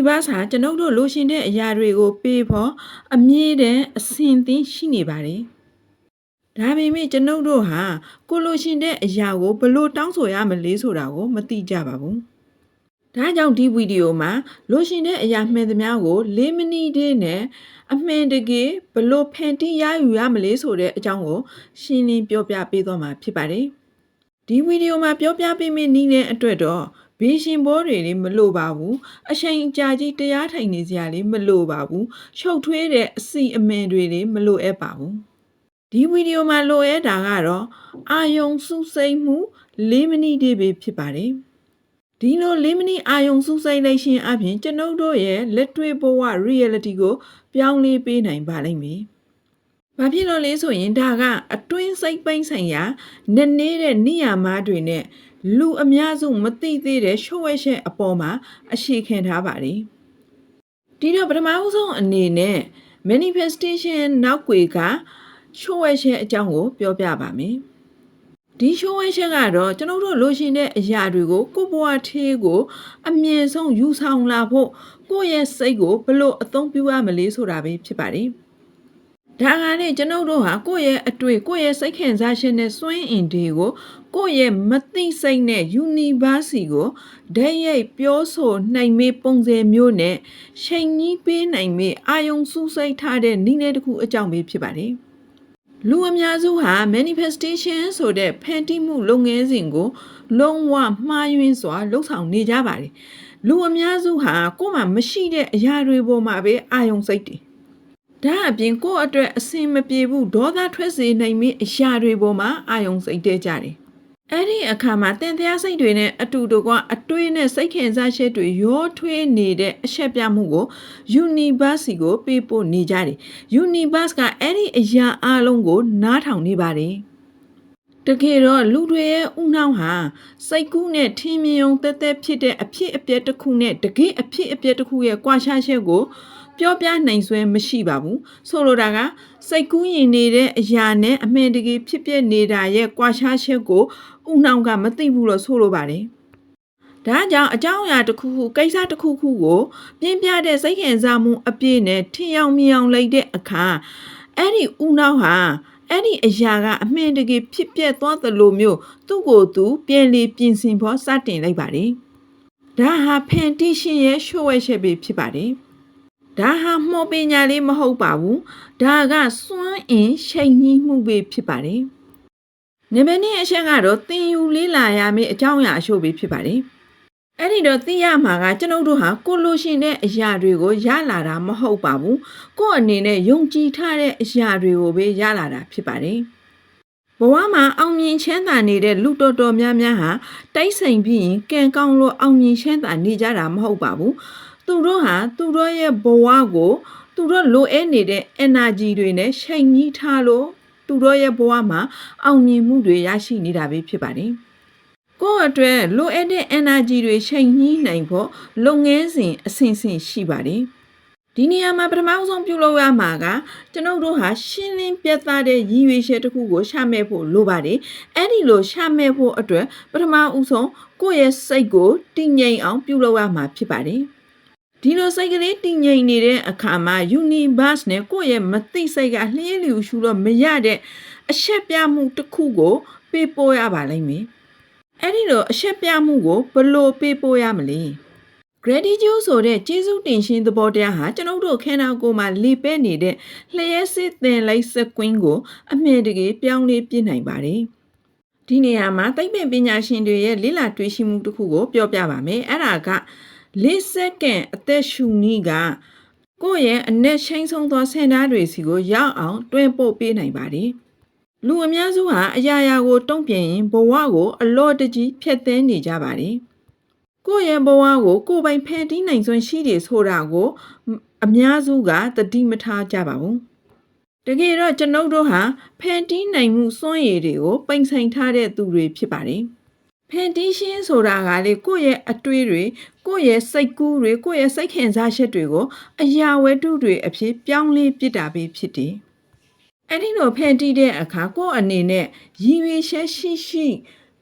ဒီဘာသာကျွန်ုပ်တို့လိုရှင်တဲ့အရာတွေကိုပေးဖို့အမြဲတမ်းအစဉ်သင်းရှိနေပါတယ်ဒါပေမဲ့ကျွန်ုပ်တို့ဟာကိုလိုရှင်တဲ့အရာကိုဘယ်လို့တောင်းဆိုရမလဲဆိုတာကိုမသိကြပါဘူးဒါကြောင့်ဒီဗီဒီယိုမှာလိုရှင်တဲ့အရာမှန်သမျှကို၄မိနစ်တည်းနဲ့အမှန်တကယ်ဘယ်လို့ဖန်တီးရယူရမလဲဆိုတဲ့အကြောင်းကိုရှင်းလင်းပြောပြပေးသွားမှာဖြစ်ပါတယ်ဒီဗီဒီယိုမှာပြောပြပေးမယ့်နည်းနဲ့အတွက်တော့ ဘေးရှင်ဘောတွေလည်းမလိုပါဘူးအချိန်အကြာကြီးတရားထိုင်နေစရာလည်းမလိုပါဘူးရှုပ်ထွေးတဲ့အစီအမံတွေလည်းမလိုအပ်ပါဘူးဒီဗီဒီယိုမှာလိုအပ်တာကတော့အာယုံစုစိမ်မှု၄မိနစ်တည်းပဲဖြစ်ပါတယ်ဒီလို၄မိနစ်အာယုံစုစိမ်လိုက်ခြင်းအပြင်ကျွန်ုပ်တို့ရဲ့လက်တွေ့ဘဝ reality ကို ပြောင်းလဲပေးနိုင်ပါလိမ့်မယ်။ဘာဖြစ်လို့လဲဆိုရင်ဒါကအတွင်းစိတ်ပိုင်းဆိုင်ရာနည်းနည်းတဲ့နေရာမားတွေနဲ့ လူအများစုမသိသေးတဲ့ရှုပ်ဝဲရှက်အပေါ်မှာအရှိခံထားပါတယ်။ဒီတော့ပထမဦးဆုံးအနေနဲ့ manifestation နောက်ွေကရှုပ်ဝဲရှက်အကြောင်းကို ပြောပြပါမယ်။ဒီရှုပ်ဝဲရှက်ကတော့ကျွန်တော်တို့လိုချင်တဲ့အရာတွေကိုကိုယ့်ဘဝထေးကို အမြင့်ဆုံးယူဆောင်လာဖို့ကိုယ့်ရဲ့စိတ်ကိုဘယ်လို့အသုံးပြုရမလဲဆိုတာပဲဖြစ်ပါတယ်။ ဒါကလည်းကျွန်တော်တို့ဟာကိုယ့်ရဲ့အတွေ့ကိုယ့်ရဲ့စိတ်ခံစားချက်နဲ့စွန့်အင်တွေကိုကိုယ့်ရဲ့မသိစိတ်နဲ့ universe ကိုဓာတ်ရိုက်ပြောဆိုနိုင်မေပုံစံမျိုးနဲ့ချိန်ကြီးပေးနိုင်မေအာယုံစူးစိုက်ထားတဲ့နည်းနဲ့တစ်ခုအကြောင်းပဲဖြစ်ပါတယ်။လူအများစုဟာ manifestation ဆိုတဲ့ဖန်တီးမှုလုပ်ငန်းစဉ်ကို လုံးဝမှားယွင်းစွာလှုပ်ဆောင်နေကြပါတယ်။လူအများစုဟာကိုယ်မှမရှိတဲ့အရာတွေပေါ်မှာပဲအာယုံစိတ်တယ်။ ဒါအပြင်ကိုယ့်အတွက်အဆင်မပြေဘူးဒေါသထွက်စေနိုင်မည့်အရာတွေပေါ်မှာအာယုံစိတ်တဲကြတယ်။အဲ့ဒီအခါမှာတင်တရားစိတ်တွေနဲ့အတူတကွအတွေးနဲ့စိတ်ခင်စားချက်တွေရောထွေးနေတဲ့အချက်ပြမှုကို universe ကိုပေးပို့နေကြတယ်။ universe ကအဲ့ဒီအရာအလုံးကို နားထောင်နေပါတယ်။တကယ်တော့လူတွေရဲ့ဥနှောင်းဟာစိတ်ကူးနဲ့ထင်းမြုံတက်တက်ဖြစ်တဲ့အဖြစ်အပျက်တစ်ခုနဲ့တကယ်အဖြစ်အပျက်တစ်ခုရဲ့ကွာခြားချက်ကို ပြောပြနိုင်စွမ်းမရှိပါဘူးဆိုလိုတာကစိတ်ကူးရင်နေတဲ့အရာနဲ့အမှန်တကယ်ဖြစ်ပျက်နေတာရဲ့ကွာခြားချက်ကိုဥနှောင်းကမသိဘူးလို့ဆိုလိုပါတယ်ဒါကြောင့်အကြောင်းအရာတစ်ခုခုကိစ္စတစ်ခုခုကိုပြင်းပြတဲ့စိတ်ခံစားမှုအပြည့်နဲ့ထင်ရောက်မြင်အောင်လိုက်တဲ့အခါအဲ့ဒီဥနှောင်းဟာအဲ့ဒီအရာကအမှန်တကယ်ဖြစ်ပျက်သွားသလိုမျိုးသူ့ကိုယ်သူပြန်လေပြင်ဆင်ဖို့စတင်လိုက်ပါတယ်ဒါဟာဖန်တီရှင်ရဲ့ရှို့ဝဲချက်ပဲဖြစ်ပါတယ် ဒါဟာမော်ပညာလေးမဟုတ်ပါဘူးဒါကစွမ်းအင်ချိန်ကြီးမှုပဲဖြစ်ပါတယ်နံပါတ်2အချက်ကတော့သင်ယူလေးလာရမယ့်အကြောင်းအရာအချို့ပဲဖြစ်ပါတယ်အဲ့ဒီတော့သိရမှာကကျွန်ုပ်တို့ဟာကိုလိုရှင်တဲ့အရာတွေကိုရလာတာမဟုတ်ပါဘူးကို့အနေနဲ့ယုံကြည်ထားတဲ့အရာတွေကိုပဲရလာတာဖြစ်ပါတယ်ဘဝမှာအောင်မြင်ချမ်းသာနေတဲ့လူတော်တော်များများဟာတိုက်ဆိုင်ပြီးရင်ကံကောင်းလို့အောင်မြင်ချမ်းသာနေကြတာမဟုတ်ပါဘူး သူတို့ဟာသူတို့ရဲ့ဘဝကို သူတို့လိုအပ်နေတဲ့ energy တွေနဲ့ချိန်ကြီးထားလို့သူတို့ရဲ့ဘဝမှာအောင်မြင်မှုတွေရရှိနေတာပဲဖြစ်ပါတယ်။ကိုယ့်အတွက်လိုအပ်တဲ့ energy တွေချိန်ကြီးနိုင်ဖို့လုပ်ငန်းစဉ်အဆင့်ဆင့်ရှိပါတယ်။ဒီနေရာမှာပထမဆုံးပြုလုပ်ရမှာကကျွန်ုပ်တို့ဟာရှင်းလင်းပြတ်သားတဲ့ရည်ရွယ်ချက်တစ်ခုကိုရှာမဲ့ဖို့လိုပါတယ်။အဲ့ဒီလိုရှာမဲ့ဖို့အတွက်ပထမဦးဆုံးကိုယ့်ရဲ့စိတ်ကိုတည်ငြိမ်အောင်ပြုလုပ်ရမှာဖြစ်ပါတယ်။ ဒီလိုစိတ်ကလေးတည်ငြိမ်နေတဲ့အခါမှာ universe နဲ့ကိုယ့်ရဲ့မသိစိတ်ကလှည့်လျူရှုတော့မရတဲ့အချက်ပြမှုတစ်ခုကို ပေးပို့ရပါလိမ့်မယ်။အဲ့ဒီလိုအချက်ပြမှုကိုဘယ်လိုပေးပို့ရမလဲ။ gratitude ဆိုတဲ့ကျေးဇူးတင်ရှင်သဘောတရားဟာကျွန်ုပ်တို့ခန္ဓာကိုယ်မှာလေပဲနေတဲ့လျှက်စစ်သင်လိုက်စကွင်းကို အမြင်တကယ်ပြောင်းလဲပြနိုင်ပါတယ်။ဒီနေရာမှာသိပ္ပံပညာရှင်တွေရဲ့လေ့လာတွေ့ရှိမှုတစ်ခုကိုပြောပြပါမယ်။အဲ့ဒါက လေးစက္ကန့်အသက်ရှူနည်းကကိုယ့်ရဲ့အနက်ချင်းဆုံးသောဆန္ဒတွေစီကိုရောက်အောင်တွန်းပို့ပေးနိုင်ပါတယ်။လူအများစုဟာအရာရာကိုတုံ့ပြန်ရင်ဘဝကို အလော့တကြီးဖျက်ဆီးနေကြပါတယ်။ကိုယ့်ရဲ့ဘဝကို ကိုယ်ပိုင်ဖန်တီးနိုင်စွမ်းရှိတယ်ဆိုတာကို အများစုကသတိမထားကြပါဘူး။တကယ်တော့ကျွန်ုပ်တို့ဟာဖန်တီးနိုင်မှုစွမ်းရည်တွေကိုပိန်ဆိုင်ထားတဲ့သူတွေဖြစ်ပါတယ်။ ဖန်တီးရှင်းဆိုတာကလေကိုယ့်ရဲ့အတွေးတွေကိုယ့်ရဲ့စိတ်ကူးတွေကိုယ့်ရဲ့စိတ်ခံစားချက်တွေကိုအရာဝတ္ထုတွေအဖြစ်ပြောင်းလဲပစ်တာပဲဖြစ်တယ်။အဲ့ဒီလိုဖန်တီးတဲ့အခါကိုယ့်အနေနဲ့ရည်ရွယ်ချက်ရှိရှိ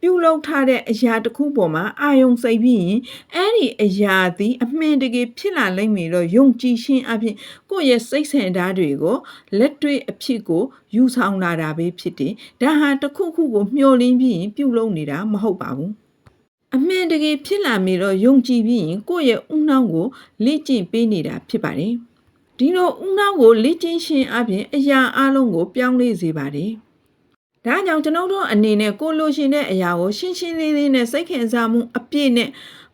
ပြုလုပ်ထားတဲ့အရာတစ်ခုပေါ်မှာအာယုံစိတ်ပြီးရင်အဲ့ဒီအရာသည်အမှန်တကယ်ဖြစ်လာလိမ့်မယ်တော့ယုံကြည်ခြင်းအပြင်ကိုယ့်ရဲ့စိတ်ဆန္ဒတွေကိုလက်တွေ့အဖြစ်ကိုယူဆောင်လာတာပဲဖြစ်တယ်။ဒါဟာတစ်ခုခုကိုမျှော်လင့်ပြီးရင်ပြုလုပ်နေတာမဟုတ်ပါဘူး။အမှန်တကယ်ဖြစ်လာမယ်တော့ယုံကြည်ပြီးရင်ကိုယ့်ရဲ့ဥနှောင်းကိုလေ့ကျင့်ပေးနေတာဖြစ်ပါတယ်။ဒီလိုဥနှောင်းကိုလေ့ကျင့်ခြင်းအပြင်အရာအလုံးကိုပြောင်းလဲစေပါတယ်။ ဒါကြောင့်ကျွန်တော်တို့အနေနဲ့ကိုလိုရှင်တဲ့အရာကိုရှင်းရှင်းလေးလေးနဲ့စိတ်ခင်စားမှုအပြည့်နဲ့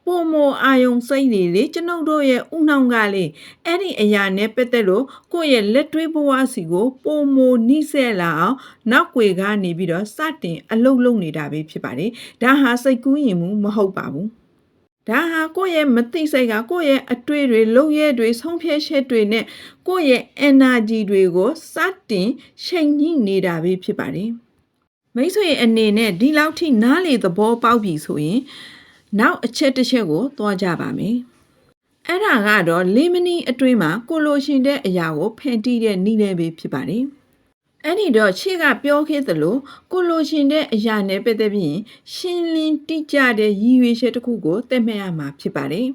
ပုံမအာယုံစိတ်တွေလေကျွန်တော်တို့ရဲ့ဥနှောင်းကလေအဲ့ဒီအရာနဲ့ပတ်သက်လို့ကိုယ့်ရဲ့လက်တွေးဘဝစီကိုပုံမနှိစက်လာအောင်နောက်ွယ်ကနေပြီးတော့စတင်အလုတ်လုံနေတာပဲဖြစ်ပါတယ်ဒါဟာစိတ်ကူးရင်မှုမဟုတ်ပါဘူးဒါဟာကိုယ့်ရဲ့မသိစိတ်ကကိုယ့်ရဲ့အတွေ့တွေလုံရဲတွေဆုံးဖြတ်ချက်တွေနဲ့ကိုယ့်ရဲ့ energy တွေကိုစတင်ချိန်ညှိနေတာပဲဖြစ်ပါတယ် မိတ်ဆွေအနေနဲ့ဒီလောက်ထိနားလေသဘောပေါက်ပြီဆိုရင် နောက်အချက်တစ်ချက်ကိုသွားကြပါမယ်။အဲ့ဒါကတော့လေးမနီအတွင်းမှာကိုလိုရှင်တဲ့အရာကိုဖန်တီးတဲ့နည်းလေးပဲဖြစ်ပါတယ်။အဲ့ဒီတော့ရှေ့ကပြောခဲ့သလိုကိုလိုရှင်တဲ့အရာနဲ့ပတ်သက်ပြီးရှင်းလင်းတိကျတဲ့ရည်ရွယ်ချက်တစ်ခုကိုသိမှတ်ရမှာဖြစ်ပါတယ်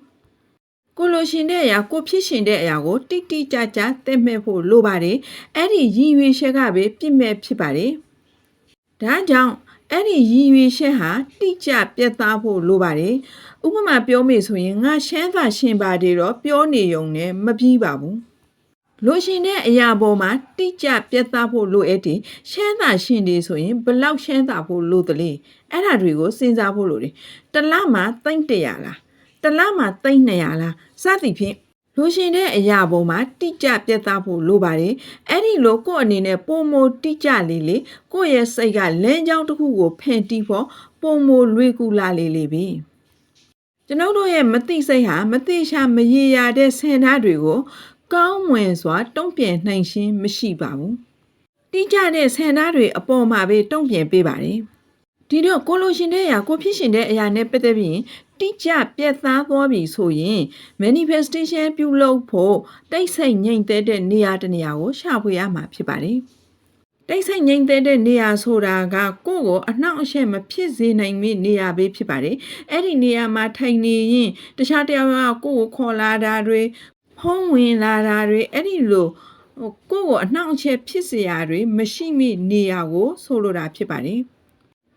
။ကိုလိုရှင်တဲ့အရာကိုဖြစ်ရှင်တဲ့အရာကိုတိတိကျကျသိမှတ်ဖို့လိုပါတယ်။အဲ့ဒီရည်ရွယ်ချက်ကပဲပြည့်မဲ့ဖြစ်ပါတယ်။ ဒါကြောင့်အဲ့ဒီရည်ရွယ်ချက်ဟာတိကျပြတ်သားဖို့လိုပါတယ်။ဥပမာပြောမယ်ဆိုရင်ငါရှမ်းသာရှင်ပါတယ်တော့ပြောနေုံနဲ့မပြီးပါဘူး။လိုရှင်တဲ့အရာပေါ်မှာတိကျပြတ်သားဖို့လိုအပ်တယ်။ရှမ်းသာရှင်တွေဆိုရင်ဘယ်လောက်ရှမ်းသာဖို့လိုသလဲ။အဲ့ဒါတွေကိုစဉ်းစားဖို့လိုတယ်။တစ်လမှာသိမ့်100လား။တစ်လမှာသိမ့်200လား။စသည်ဖြင့် လိုရှင်တဲ့အရာပေါ်မှာတိကျပြတ်သားဖို့လိုပါတယ်။အဲ့ဒီလိုကိုယ့်အနေနဲ့ပုံမတိကျလေးလေးကိုယ့်ရဲ့စိတ်ကလမ်းကြောင်းတစ်ခုကိုဖန်တီးဖို့ပုံမလွေကူလာလေးလေးပဲ။ကျွန်ုပ်တို့ရဲ့မသိစိတ်ဟာမသိရှာမရေရာတဲ့ဆန္ဒတွေကိုကောင်းမွန်စွာတုံ့ပြန်နိုင်ခြင်းမရှိပါဘူး။တိကျတဲ့ဆန္ဒတွေအပေါ်မှာပဲတုံ့ပြန်ပေးပါတယ်။ဒီတော့ကိုလိုရှင်တဲ့အရာကိုဖြစ်ရှင်တဲ့အရာနဲ့ပတ်သက်ပြီးရင် တိကျပြတ်သားသွားပြီဆိုရင် manifestation ပြုလုပ်ဖို့တိတ်ဆိတ်ငြိမ်သက်တဲ့နေရာတစ်နေရာကိုရှာဖွေရမှာဖြစ်ပါတယ်။တိတ်ဆိတ်ငြိမ်သက်တဲ့နေရာဆိုတာကကိုယ့်ကိုအနှောင့်အယှက်မဖြစ်စေနိုင်မည့်နေရာပဲဖြစ်ပါတယ်။အဲ့ဒီနေရာမှာထိုင်နေရင်တခြားတစ်ယောက်ကကိုယ့်ကိုခေါ်လာတာတွေဖုံးဝင်လာတာတွေအဲ့ဒီလိုဟိုကိုယ့်ကိုအနှောင့်အယှက်ဖြစ်စေရာတွေမရှိမိနေရာကိုဆိုလိုတာဖြစ်ပါတယ်။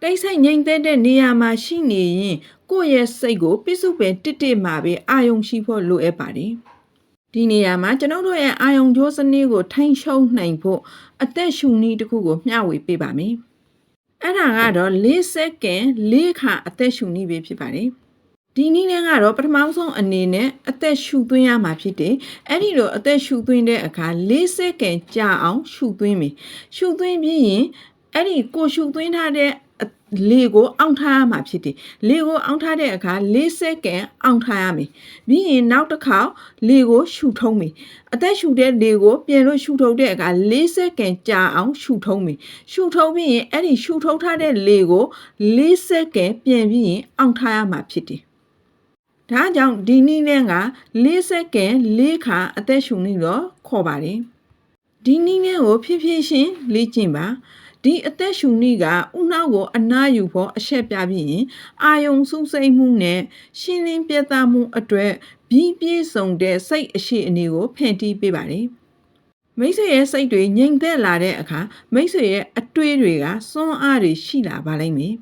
တိတ်ဆိတ်ငြိမ်သက်တဲ့နေရာမှာရှိနေရင်ကိုယ့်ရဲ့စိတ်ကိုပြစ္စုပန်တစ်တစ်မှာပဲအာယုံရှိဖို့လိုအပ်ပါတယ်။ဒီနေရာမှာကျွန်တော်တို့ရဲ့အာယုံကြိုးစနစ်ကိုထိန်းချုပ်နိုင်ဖို့အသက်ရှူနည်းတစ်ခုကိုမျှဝေပေးပါမယ်။အဲ့ဒါကတော့၄စက္ကန့်၄ခါအသက်ရှူနည်းပဲဖြစ်ပါတယ်။ဒီနည်းနဲ့ကတော့ပထမဆုံးအနေနဲ့အသက်ရှူသွင်းရမှာဖြစ်တယ်။အဲ့ဒီလိုအသက်ရှူသွင်းတဲ့အခါ၄စက္ကန့်ကြာအောင်ရှူသွင်းမယ်။ရှူသွင်းပြီးရင်အဲ့ဒီကိုရှူသွင်းထားတဲ့အ လေကိုအောင့်ထားရမှာဖြစ်တယ်။လေကိုအောင့်ထားတဲ့အခါ၄စက္ကန့်အောင့်ထားရမယ်။ပြီးရင်နောက်တစ်ခါလေကိုရှူထုံးမယ်။အသက်ရှူတဲ့လေကိုပြန်လို့ရှူထုတ်တဲ့အခါ၄စက္ကန့်ကြာအောင်ရှူထုံးမယ်။ရှူထုံးပြီးရင်အဲ့ဒီရှူထုတ်ထားတဲ့လေကို၄စက္ကန့်ပြန်ပြီးရင်အောင့်ထားရမှာဖြစ်တယ်။ဒါကြောင့်ဒီနည်းနဲ့က၄စက္ကန့်၄ခါအသက်ရှူနေတော့ခေါ်ပါတယ်ဒီနည်းနဲ့ကိုဖြည်းဖြည်းချင်းလေ့ကျင့်ပါ ဒီအသက်ရှူနည်းကဥနှောက်ကိုအနားယူဖို့အချက်ပြပြီးရင်အာယုံစုစိတ်မှုနဲ့ရှင်းလင်းပြသမှုအတွက်ပြီးပြည့်စုံတဲ့စိတ်အရှိအနေကိုဖန်တီးပေးပါတယ်မိတ်ဆွေရဲ့စိတ်တွေငြိမ်သက်လာတဲ့အခါမိတ်ဆွေရဲ့အတွေးတွေကစွမ်းအားတွေရှိလာပါလိမ့်မယ်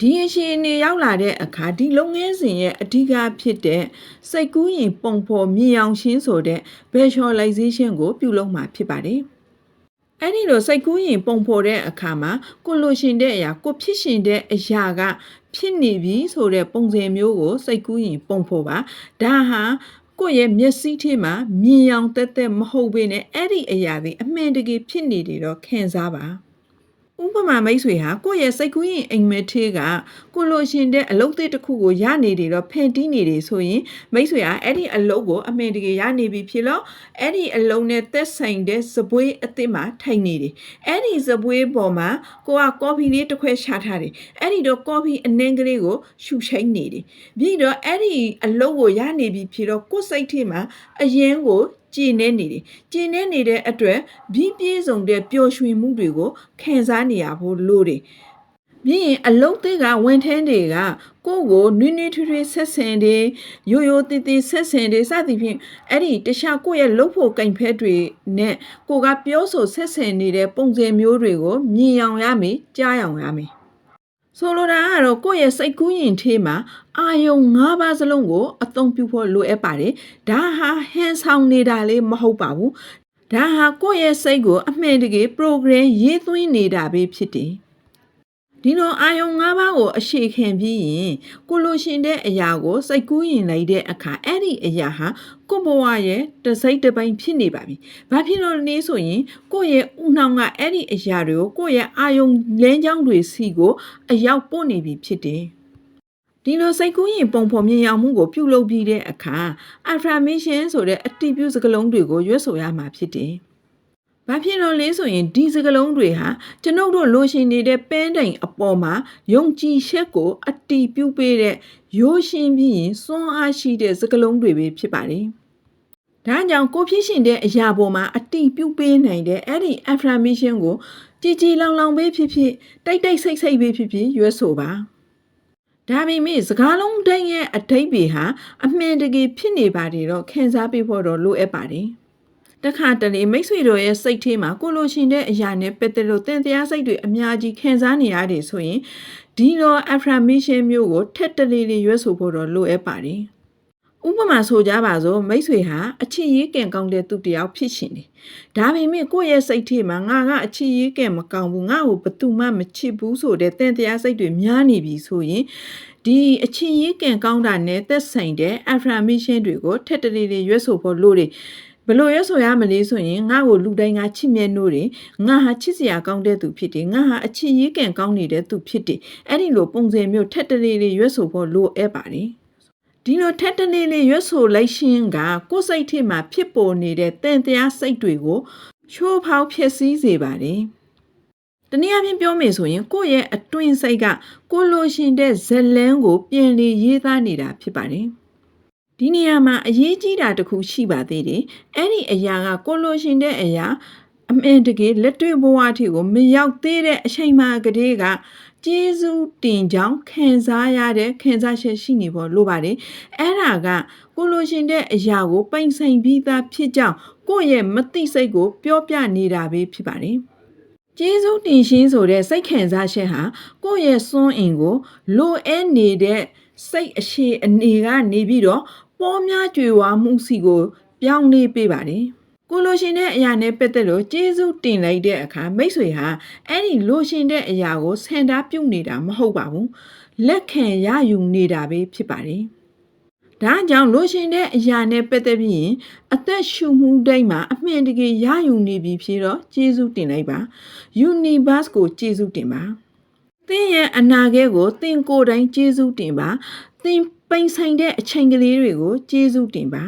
ဒီအရှင်အနေရောက်လာတဲ့အခါဒီလုပ်ငန်းစဉ်ရဲ့အဓိကဖြစ်တဲ့စိတ်ကူးရင်ပုံဖော်မြင်အောင်ရှင်းဆိုတဲ့ visualization ကိုပြုလုပ်မှာဖြစ်ပါတယ်။ အဲ့ဒီလိုစိတ်ကူးရင်ပုံဖော်တဲ့အခါမှာကိုလိုရှင်တဲ့အရာကိုဖြစ်ရှင်တဲ့အရာကဖြစ်နေပြီဆိုတဲ့ပုံစံမျိုးကိုစိတ်ကူးရင်ပုံဖော်ပါ။ဒါဟာကိုယ့်ရဲ့မျက်စိထိမှမြင်အောင်တက်တက်မဟုတ်ဘဲနဲ့အဲ့ဒီအရာတွေအမှန်တကယ်ဖြစ်နေတယ်တော့ခံစားပါ။ ဥပမာမိတ်ဆွေဟာကိုယ့်ရဲ့စိတ်ကူးရင်အိမ်မက်ထေးကကိုလိုရှင်တဲ့အလုပ်သစ်တစ်ခုကိုရနေတယ်တော့ဖန်တီးနေတယ်ဆိုရင်မိတ်ဆွေဟာအဲ့ဒီအလုပ်ကိုအမှန်တကယ်ရနေပြီဖြစ်လို့အဲ့ဒီအလုပ်နဲ့သက်ဆိုင်တဲ့စပွေးအသစ်မှာထိုင်နေတယ်အဲ့ဒီစပွေးပေါ်မှာကိုကကော်ဖီလေးတစ်ခွက်ရှာထားတယ်အဲ့ဒီတော့ကော်ဖီအနှင်းကလေးကိုရှူချိန်းနေတယ်ပြီးတော့အဲ့ဒီအလုပ်ကိုရနေပြီဖြစ်တော့ကိုယ်စိတ်ထဲမှာအရင်ကိုကြည်နေနေတယ်ကြည်နေနေတဲ့အတွက်ပြီးပြည့်စုံတဲ့ပျော်ရွှင်မှုတွေကိုခံစားနေရဖို့လိုတယ်ဘပြီးရင်အလုံးသေးကဝန်ထမ်းတွေကကိုယ့်ကိုနွိနွိထွေးထွေးဆက်ဆင်တယ်ရိုးရိုးတည်တည်ဆက်ဆင်တယ်စသည်ဖြင့်အဲ့ဒီတခြားကိုယ့်ရဲ့လှုပ်ဖို့ကင်ဖက်တွေနဲ့ကိုကပြောဆိုဆက်ဆင်နေတဲ့ပုံစံမျိုးတွေကိုမြင်အောင်ရမယ်ကြားအောင်ရမယ် ဆိုလိုတာကတော့ကိုယ့်ရဲ့စိတ်ကူးရင်ထေးမှာအာယုံ၅ပါးစလုံးကို အသုံးပြုဖို့လိုအပ်ပါတယ်ဒါဟာဟန်ဆောင်နေတာလေးမဟုတ်ပါဘူးဒါဟာကိုယ့်ရဲ့စိတ်ကို အမှန်တကယ် program ရေးသွင်းနေတာပဲဖြစ်တယ် ဒီလိုအာယုံ၅ပါးကိုအရှိခံပြီးရင်ကိုလိုရှင်တဲ့အရာကိုစိတ်ကူးရင်လိုက်တဲ့အခါအဲ့ဒီအရာဟာကိုယ့်ဘဝရဲ့တစ်စိတ်တစ်ပိုင်းဖြစ်နေပါပြီ။ဘာဖြစ်လို့လဲဆိုရင်ကိုယ့်ရဲ့ဥနှောင်းကအဲ့ဒီအရာတွေကိုကိုယ့်ရဲ့အာယုံလမ်းကြောင်းတွေစီကိုအရောက်ပို့နေပြီဖြစ်တယ်။ဒီလိုစိတ်ကူးရင်ပုံဖော်မြင်ရောက်မှုကိုပြုလုပ်ပြီးတဲ့အခါ affirmation ဆိုတဲ့အတည်ပြုစကားလုံးတွေကိုရွတ်ဆိုရမှာဖြစ်တယ်။ ဘာဖြစ်လို့လဲဆိုရင်ဒီစကလုံးတွေဟာကျွန်ုပ်တို့လိုရှင်နေတဲ့ပန်းတိုင်အပေါ်မှာယုံကြည်ချက်ကိုအတီးပြုတ်ပေးတဲ့ရိုးရှင်းပြီးရင်စွမ်းအားရှိတဲ့စကလုံးတွေပဲဖြစ်ပါတယ်။ဒါကြောင့်ကိုဖြစ်ရှင်တဲ့အရာပေါ်မှာအတီးပြုတ်ပေးနိုင်တဲ့အဲ့ဒီ affirmation ကိုကြည်ကြည်လောင်လောင်ပဲဖြစ်ဖြစ်တိုက်တိုက်ဆိတ်ဆိတ်ပဲဖြစ်ဖြစ်ရွေးဆိုပါ။ဒါပေမဲ့စကားလုံးတိုင်းရဲ့အထိပ္ပယ်ဟာအမှန်တကယ်ဖြစ်နေပါတယ်တော့ခန်းစားပေးဖို့တော့လိုအပ်ပါတယ်။ တခါတလေမိတ်ဆွေတို့ရဲ့စိတ်ထဲမှာကိုလိုရှင်တဲ့အရာနဲ့ပတ်သက်လို့တင်တရားစိတ်တွေအများကြီးခံစားနေရတယ်ဆိုရင်ဒီလို affirmation မျိုးကိုထက်တလေလေရွတ်ဆိုဖို့တော့လိုအပ်ပါတယ်။ဥပမာဆိုကြပါစို့မိတ်ဆွေဟာအချစ်ရေးကံကောင်းတဲ့သူတစ်ယောက်ဖြစ်ရှင်တယ်။ဒါပေမဲ့ကိုယ့်ရဲ့စိတ်ထဲမှာငါကအချစ်ရေးကံမကောင်းဘူးငါ့ကိုဘယ်သူမှမချစ်ဘူးဆိုတဲ့တင်တရားစိတ်တွေများနေပြီဆိုရင်ဒီအချစ်ရေးကံကောင်းတာနဲ့သက်ဆိုင်တဲ့ affirmation တွေကိုထက်တလေလေရွတ်ဆိုဖို့လိုတယ်။ ဘလို့ရဆိုရမလဲဆိုရင်ငါ့ကိုလူတိုင်းကချစ်မြတ်နိုးတယ်ငါဟာချစ်စရာကောင်းတဲ့သူဖြစ်တယ်ငါဟာအချစ်ရေးကံကောင်းနေတဲ့သူဖြစ်တယ်အဲ့ဒီလိုပုံစံမျိုးထက်တလေးလေးရွတ်ဆိုဖို့လိုအပ်ပါတယ်ဒီလိုထက်တလေးလေးရွတ်ဆိုလိုက်ရှင်ကကိုယ်စိတ်ထဲမှာဖြစ်ပေါ်နေတဲ့တန်တရားစိတ်တွေကိုချိုးဖောက်ဖြစ်စည်းစေပါတယ်တနည်းအားဖြင့်ပြောမယ်ဆိုရင်ကိုယ့်ရဲ့အတွင်းစိတ်ကကိုလိုရှင်တဲ့ဇက်လန်းကို ပြန်လည်ရေးသားနေတာဖြစ်ပါတယ် ဒီနေရာမှာအရေးကြီးတာတစ်ခုရှိပါသေးတယ်အဲ့ဒီအရာကကိုလိုရှင်တဲ့အရာအမှန်တကယ်လက်တွေ့ဘဝအထိကိုမရောက်သေးတဲ့အချိန်မှကတည်းကကျေးဇူးတင်ကြောင်းခံစားရတဲ့ခံစားချက်ရှိနေဖို့လိုပါတယ်အဲ့ဒါကကိုလိုရှင်တဲ့အရာကိုပိုင်ဆိုင်ပြီးသားဖြစ်ကြောင်းကိုယ့်ရဲ့မသိစိတ်ကို ပြောပြနေတာပဲဖြစ်ပါတယ်ကျေးဇူးတင်ရှင်းဆိုတဲ့စိတ်ခံစားချက်ဟာကိုယ့်ရဲ့စွန့်အင်ကို လိုအပ်နေတဲ့စိတ်အရှိအနေကနေပြီးတော့ ပေါ်များကြွယ်ဝမှုစီကို ပြောင်းလဲပေးပါတယ်။ကိုလိုရှင်တဲ့အရာနဲ့ပတ်သက်လို့ကျေးဇူးတင်လိုက်တဲ့အခါမိတ်ဆွေဟာအဲ့ဒီလိုရှင်တဲ့အရာကိုဆန္ဒပြုနေတာမဟုတ်ပါဘူး။လက်ခံရယူနေတာပဲဖြစ်ပါတယ်။ဒါကြောင့်လိုရှင်တဲ့အရာနဲ့ပတ်သက်ပြီးရင်အသက်ရှူမှုတိုင်းမှာအမှန်တကယ်ရယူနေပြီဖြစ်တော့ကျေးဇူးတင်လိုက်ပါ universe ကိုကျေးဇူးတင်ပါသင်ရဲ့အနာဂတ်ကိုသင်ကိုယ်တိုင်ကျေးဇူးတင်ပါသင် ပိုင်ဆိုင်တဲ့အချိန်ကလေးတွေကိုကျေးဇူးတင်ပါ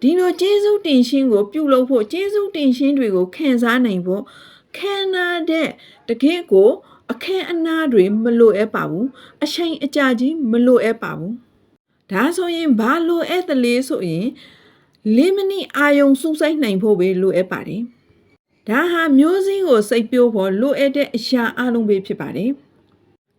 ဒီလိုကျေးဇူးတင်ခြင်းကို ပြုလုပ်ဖို့ကျေးဇူးတင်ခြင်းတွေကိုခံစားနိုင်ဖို့ခံနာတဲ့တကယ့်ကိုအခမ်းအနားတွေမလိုအပ်ပါဘူးအချိန်အကြာကြီးမလိုအပ်ပါဘူးဒါဆိုရင်ဘာလိုအပ်တယ်လဲဆိုရင်လေးမိနစ်အာယုံစူးစိုက်နိုင်ဖို့ပဲလိုအပ်ပါတယ်။ဒါဟာမျိုးစည်းကိုစိတ်ပြိုးဖို့လိုအပ်တဲ့အရာအလုံးပဲဖြစ်ပါတယ်။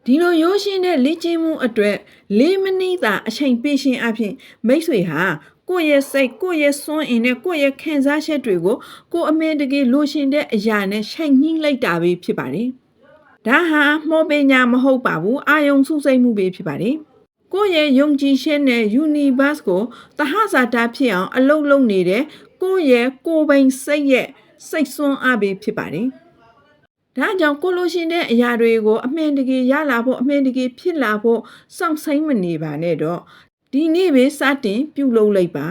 ဒီလိုရိုးရှင်းတဲ့လေ့ကျင့်မှုအတွက်လေးမိနစ်သာအချိန်ပေးခြင်းအပြင်မိတ်ဆွေဟာကိုယ့်ရဲ့စိတ်ကိုယ့်ရဲ့စွမ်းအင်နဲ့ကိုယ့်ရဲ့ခံစားချက်တွေကိုကိုယ်အမင်းတကယ်လိုရှင်တဲ့အရာနဲ့ရှိုင်ညှိလိုက်တာပဲဖြစ်ပါတယ်။ဒါဟာမောပညာမဟုတ်ပါဘူးအာယုံစူးစိုက်မှုပဲဖြစ်ပါတယ်။ကိုယ့်ရဲ့ယုံကြည်ခြင်းနဲ့ universe ကိုတဟဇာတာဖြစ်အောင်အလုံးလုံးနေတဲ့ကိုယ့်ရဲ့ကိုယ်ပိုင်စိတ်ရဲ့စိတ်ဆွမ်းအားပဲဖြစ်ပါတယ်။ ဒါကြောင့်ကိုလိုရှင်တဲ့အရာတွေကိုအမှန်တကယ်ရလာဖို့အမှန်တကယ်ဖြစ်လာဖို့စောင့်ဆိုင်မနေပါနဲ့တော့ဒီနေ့ပဲစတင်ပြုလုပ်လိုက်ပါ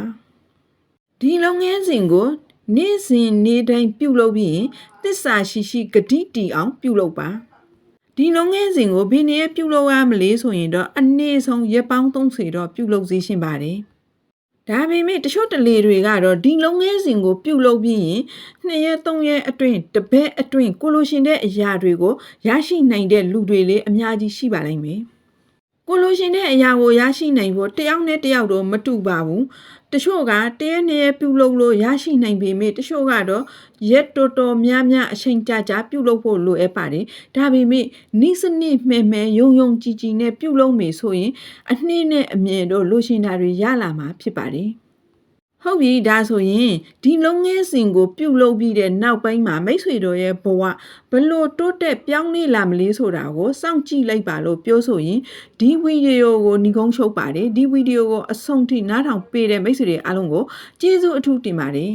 ဒီလုပ်ငန်းစဉ်ကိုနေ့စဉ်နေ့တိုင်းပြုလုပ်ပြီးရင်သစ္စာရှိရှိဂတိတီအောင်ပြုလုပ်ပါဒီလုပ်ငန်းစဉ်ကိုဘယ်နည်းပြုလုပ်ရမလဲဆိုရင်တော့အနည်းဆုံးရက်ပေါင်း30တော့ပြုလုပ်စေရှင်ပါတယ်။ ဒါပေမဲ့တချို့တလေတွေကတော့ဒီလုပ်ငန်းစဉ်ကိုပြုလုပ်ပြီးရင်2ရက်3ရက်အတွင်းတစ်ပတ်အတွင်းကိုလိုရှင်တဲ့အရာတွေကိုရရှိနိုင်တဲ့လူတွေလည်းအများကြီးရှိပါလိမ့်မယ်။ကိုလိုရှင်တဲ့အရာကိုရရှိနိုင်ဖို့တယောက်နဲ့တယောက်တော့မတူပါဘူး တချို့ကတရက်နှစ်ရက်ပြုလုပ်လို့ရရှိနိုင်ပေမဲ့တချို့ကတော့ရက်တော်တော်များများအချိန်ကြာကြာပြုလုပ်ဖို့လိုအပ်ပါတယ်ဒါပေမဲ့နိစနစ်မှန်မှန်ယုံယုံကြည်ကြည်နဲ့ပြုလုပ်မယ်ဆိုရင်အနှင်းနဲ့အမြင်တို့လိုချင်တာတွေရလာမှာဖြစ်ပါတယ် ဟုတ်ပြီဒါဆိုရင်ဒီလုံးငင်းစဉ်ကိုပြုတ်လုပ်ပြီးတဲ့နောက်ပိုင်းမှာမိတ်ဆွေတို့ရဲ့ဘဝဘလို့တိုးတက်ပြောင်းလဲလာမလဲဆိုတာကိုစောင့်ကြည့်လိုက်ပါလို့ပြောဆိုရင်ဒီဗီဒီယိုကိုညီကုန်းချုပ်ပါတယ်ဒီဗီဒီယိုကိုအဆုံးထိနားထောင်ပေးတဲ့မိတ်ဆွေတွေအားလုံးကိုကျေးဇူးအထူးတင်ပါတယ်